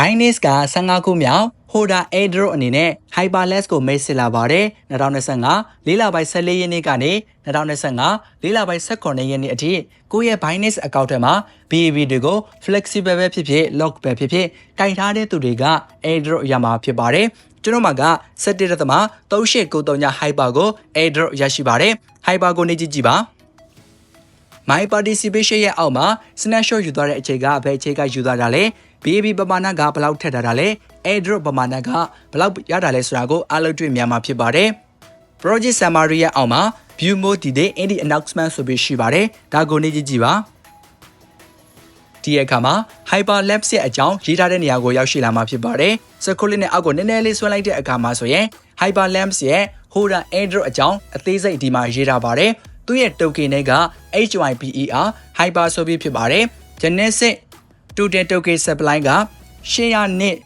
Binance က15ခုမြောက် Hoda Airdrop အနေနဲ့ Hyperless ကိုမိတ်ဆက်လာပါတယ်2025လေးလပိုင်း14ရက်နေ့ကနေ2025လေးလပိုင်း18ရက်နေ့အထိကိုယ့်ရဲ့ Binance account ထဲမှာ BAB တွေကို flexible ပဲဖြစ်ဖြစ် lock ပဲဖြစ်ဖြစ်ကင်ထားတဲ့သူတွေက Airdrop ရမှာဖြစ်ပါတယ်ကျွန်တော်မှာက17.3893 Hyper ကို Airdrop ရရှိပါတယ် Hyper ကိုနေကြည့်ကြည့်ပါ my participation ရဲ့အောက်မှာ snapshot ယူသွားတဲ့အချိန်ကဘယ်အချိန်ကယူသွားတာလဲ BAB ပမာဏကဘယ်လောက်ထက်ထားတာလဲ airdrop ပမာဏကဘယ်လောက်ရတာလဲဆိုတာကိုအားလုံးတွေ့မြင်မှာဖြစ်ပါတယ် project summary ရဲ့အောက်မှာ view mode ဒီတဲ့ indie announcement ဆိုပြီးရှိပါတယ်ဒါကိုနေကြည့်ကြည့်ပါဒီအခါမှာ hyperlapse ရဲ့အကြောင်းရေးထားတဲ့နေရာကိုရောက်ရှိလာမှာဖြစ်ပါတယ်စကူလစ်နဲ့အောက်ကိုနည်းနည်းလေးဆွဲလိုက်တဲ့အခါမှာဆိုရင် hyperlapse ရဲ့ Hoda airdrop အကြောင်းအသေးစိတ်ဒီမှာရေးထားပါတယ်သူ့ရဲ့ token တွေက HYPER hyper ဆိုပြီးဖြစ်ပါတယ် genesis total token supply က800နစ်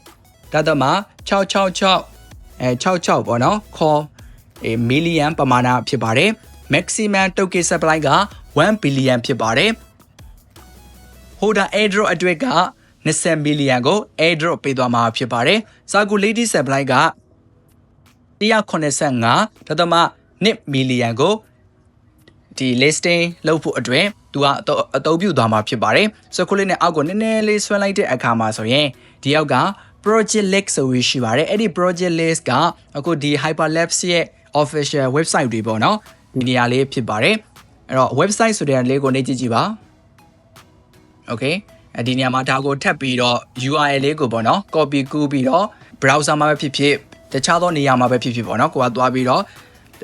ဒါသမ666အဲ66ပေါ့နော်ခေါ်အဲ million ပမာဏဖြစ်ပါတယ် maximum token supply က1 billion ဖြစ်ပါတယ် Hoda airdrop အတွက်က20 million ကို airdrop ပေးသွားမှာဖြစ်ပါတယ် circulating supply က185ဒါသမ1 million ကို ဒီ listing လုပ်ဖို့အတွက်သူကအသုံးပြုသွားမှာဖြစ်ပါတယ်။ circulate နဲ့အောက်ကိုနည်းနည်းလေးဆွဲလိုက်တဲ့အခါမှာဆိုရင်ဒီအောက်က project link ဆိုပြီးရှိပါတယ်။အဲ့ဒီ project list ကအခုဒီ hyperlapse ရဲ့ official website တွေပေါ့နော်။ဒီနေရာလေးဖြစ်ပါတယ်။အဲ့တော့ website ဆိုတဲ့လေးကိုနေကြည့်ကြည့်ပါ။ Okay အဲဒီနေရာမှာဒါကိုထပ်ပြီးတော့ URL လေးကိုပေါ့နော် copy ကူးပြီးတော့ browser မှာပဲဖြစ်ဖြစ်တခြားသောနေရာမှာပဲဖြစ်ဖြစ်ပေါ့နော်ကိုကသွားပြီးတော့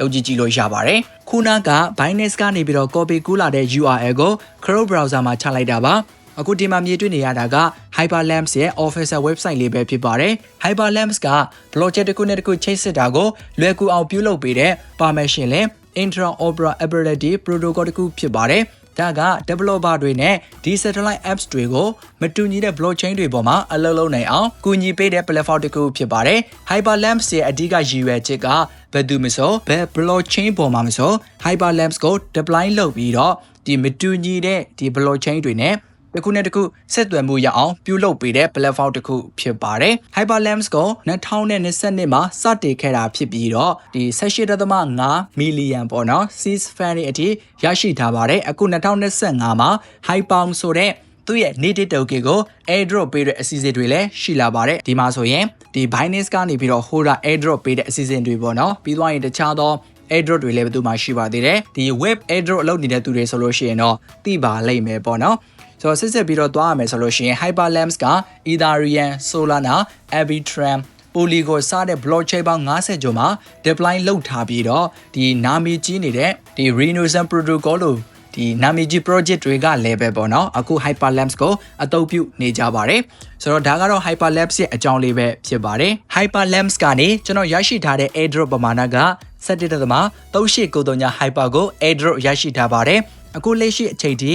လုပ်ကြည့်ကြည့်လို့ရပါတယ်ခုနက Binance ကနေပြီးတော့ copy ကူးလာတဲ့ URL ကို Chrome browser မှာချလိုက်တာပါအခုဒီမှာမြင်တွေ့နေရတာက Hyperlamps ရဲ့ official website လေးပဲဖြစ်ပါတယ် Hyperlamps က blockchain တစ်ခုနဲ့တစ်ခုချိတ်ဆက်တာကိုလွယ်ကူအောင်ပြုလုပ်ပေးတဲ့ permission နဲ့ interoperability protocol တစ်ခုဖြစ်ပါတယ် ဒါက developer တွေနဲ့ decentralized apps တွေကိုမတူညီတဲ့ blockchain တွေပေါ်မှာအလုပ်လုပ်နိုင်အောင်ကူညီပေးတဲ့ platform တစ်ခုဖြစ်ပါတယ်။ Hyperlamps ရဲ့အဓိကရည်ရွယ်ချက်ကဘယ်သူမဆိုဘယ် blockchain ပေါ်မှာမဆို Hyperlamps ကို deploy လုပ်ပြီးတော့ဒီမတူညီတဲ့ဒီ blockchain တွေနဲ့ တစ်ခုနဲ့တစ်ခုဆက်သွယ်မှုရအောင်ပြုလုပ်ပေးတဲ့ platform တစ်ခုဖြစ်ပါတယ်။ Hyperlamps ကို2022မှာစတင်ခဲ့တာဖြစ်ပြီးတော့ဒီ18.5 million ပေါ့နော် seed fund တွေအထိရရှိထားပါတယ်။အခု2025မှာ Hyper ဆိုတဲ့သူ့ရဲ့ native token ကို airdrop ပေးတဲ့အစီအစဉ်တွေလည်းရှိလာပါတယ်ဒီမှာဆိုရင်ဒီ Binance ကနေပြီးတော့ Hoda airdrop ပေးတဲ့အစီအစဉ်တွေပေါ့နော်ပြီးသွားရင်တခြားသော airdrop တွေလည်းဘယ်သူမှရှိပါသေးတယ်ဒီ web airdrop လုပ်နေတဲ့သူတွေဆိုလို့ရှိရင်တော့သိပါလိမ့်မယ်ပေါ့နော် ဆိုတော့စစ်စစ်ပြီးတော့သွားရမယ်ဆိုလို့ရှိရင် Hyperlamps က Ethereum, Solana, Arbitrum Polygon စတဲ့ blockchain ပေါင်း90ကျော်မှာ deploy လုပ်ထားပြီးတော့ဒီနာမည်ကြီးနေတဲ့ဒီ Renaissance Protocol လို့ဒီနာမည်ကြီး project တွေကလည်းပဲပေါ့နော်အခု Hyperlamps ကိုအသုံးပြုနေကြပါတယ်ဆိုတော့ဒါကတော့ Hyperlamps ရဲ့အကြောင်းလေးပဲဖြစ်ပါတယ် Hyperlamps ကနေကျွန်တော်ရရှိထားတဲ့ airdrop ပမာဏက17.3893 Hyper ကို airdrop ရရှိထားပါတယ်အခုလက်ရှိအချိန်ထိ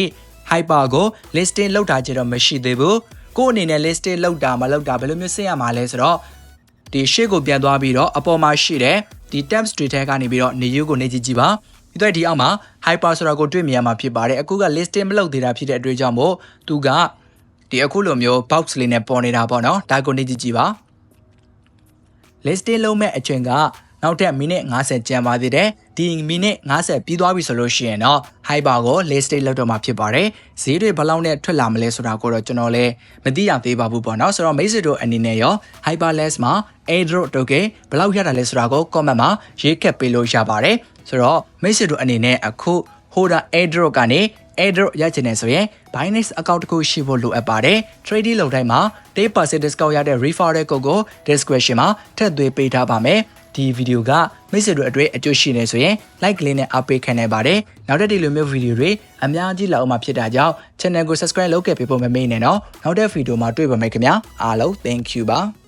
Hyper ကို listing လောက်တာကြတော့မရှိသေးဘူးကို့အနေနဲ့ listing လောက်တာမလောက်တာဘယ်လိုမျိုးစဉ်းရမှာလဲဆိုတော့ဒီရှေ့ကိုပြန်သွားပြီးတော့အပေါ်မှာရှိတဲ့ဒီ tabs တွေထဲကနေပြီးတော့နေယူကိုနေကြည့်ကြည့်ပါပြီးတော့ဒီအောက်မှာ hyper ဆိုတာကိုတွေ့မြင်ရမှာဖြစ်ပါတယ်အခုက listing မလုပ်သေးတာဖြစ်တဲ့အတွက်ကြောင့်မို့သူကဒီအခုလိုမျိုး box လေးနဲ့ပေါ်နေတာပေါ့နော်ဒါကိုနေကြည့်ကြည့်ပါ listing လုံးမဲ့အချိန်က နောက်ထပ်မိနစ်50ကျန်ပါသေးတယ်ဒီမိနစ်50ပြီးသွားပြီဆိုလို့ရှိရင်တော့ hyper ကို list state လောက်တော့မှာဖြစ်ပါတယ်ဈေးတွေဘယ်လောက်နဲ့ထွက်လာမလဲဆိုတာကိုတော့ကျွန်တော်လည်းမသိရသေးပါဘူးပေါ့နော်ဆိုတော့မိတ်ဆွေတို့အနေနဲ့ရော hyper less မှာ airdrop token ဘယ်လောက်ရတာလဲဆိုတာကို comment မှာရေးခက်ပေးလို့ရပါတယ်ဆိုတော့မိတ်ဆွေတို့အနေနဲ့အခု Hoda airdrop ကနေ airdrop ရချင်တယ်ဆိုရင် Binance account တစ်ခုရှိဖို့လိုအပ်ပါတယ် trading လုပ်တိုင်းမှာ10% discount ရတဲ့ referral code ကို description မှာထည့်သွင်းပေးထားပါမယ် ဒီဗီဒီယိုကမိတ်ဆွေတို့အတွက်အကျိုးရှိနေဆိုရင် like လေးနဲ့အားပေးခံနိုင်ပါတယ်နောက်တဲ့ဒီလိုမျိုးဗီဒီယိုတွေအများကြီးလာအောင်မှာဖြစ်တာကြောင့် channel ကို subscribe လုပ်ခဲ့ပေးဖို့မမေ့နဲ့နော်နောက်တဲ့ဗီဒီယိုမှာတွေ့ပါမယ်ခင်ဗျာအားလုံး thank you ပါ